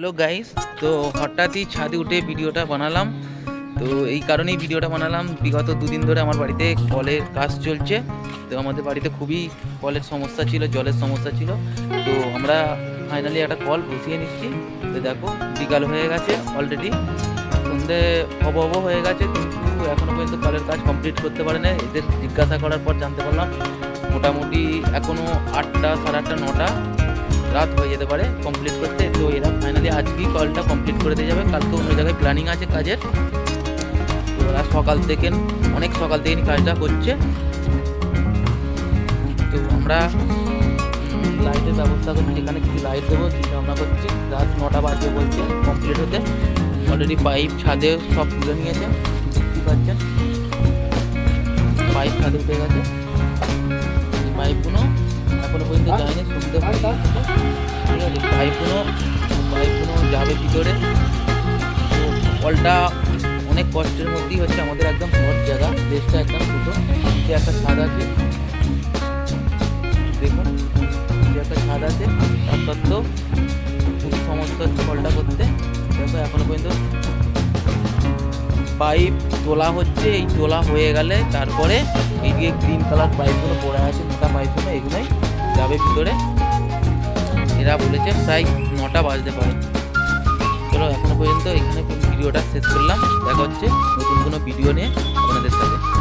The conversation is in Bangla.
হ্যালো গাইস, তো হঠাৎই ছাদে উঠে ভিডিওটা বানালাম। তো এই কারণেই ভিডিওটা বানালাম। বিগত দুদিন ধরে আমার বাড়িতে কলের কাজ চলছে। তো আমাদের বাড়িতে খুবই কলের সমস্যা ছিল, জলের সমস্যা ছিল। তো আমরা ফাইনালি একটা কল বসিয়ে নিচ্ছি। তো দেখো, বিকাল হয়ে গেছে অলরেডি সন্ধে হব হব হয়ে গেছে, কিন্তু এখনও পর্যন্ত কলের কাজ কমপ্লিট করতে পারে না এদের জিজ্ঞাসা করার পর জানতে পারলাম, মোটামুটি এখনও আটটা সাড়ে আটটা, নটা। রাত হয়ে যেতে পারে কমপ্লিট করতে। তো এরা ফাইনালি আজকেই কলটা কমপ্লিট করে দিয়ে যাবে। কালকে অন্য জায়গায় প্ল্যানিং আছে কাজের। তো ওরা সকাল থেকে, অনেক সকাল থেকে কাজটা করছে। তো আমরা লাইটের ব্যবস্থা করছি। এখানে কিছু লাইট দেবো চিন্তা ভাবনা করছি। রাত নটা বাজে বলছে কমপ্লিট হতে। অলরেডি পাইপ ছাদে সব তুলে নিয়েছে। বুঝতে পারছেন পাইপ ছাদে উঠে গেছে। পাইপগুলো এখনও পর্যন্ত যায়নি, শুনতে ঠিক পাইপগুলো পাইপগুলো যাবে ভিতরে তো কলটা অনেক কষ্টের মধ্যেই হচ্ছে, আমাদের একদম শর্ট জায়গা, দেশটা একদম ছোটো। নিচে একটা ছাদ আছে। দেখুন, নিচে একটা ছাদ আছে তার সত্ত্বেও খুব হচ্ছে কলটা করতে। দেখো, এখনও পর্যন্ত পাইপ তোলা হচ্ছে, এই তোলা হয়ে গেলে তারপরে এই যে গ্রিন কালার পাইপগুলো পড়ে আছে, মোটা পাইপগুলো, এগুলোই যাবে ভিতরে। এরা বলেছে প্রায় নটা বাজতে পারে। চলো এখনও পর্যন্ত এখানে ভিডিওটা শেষ করলাম। দেখা হচ্ছে নতুন কোনো ভিডিও নিয়ে আপনাদের সাথে।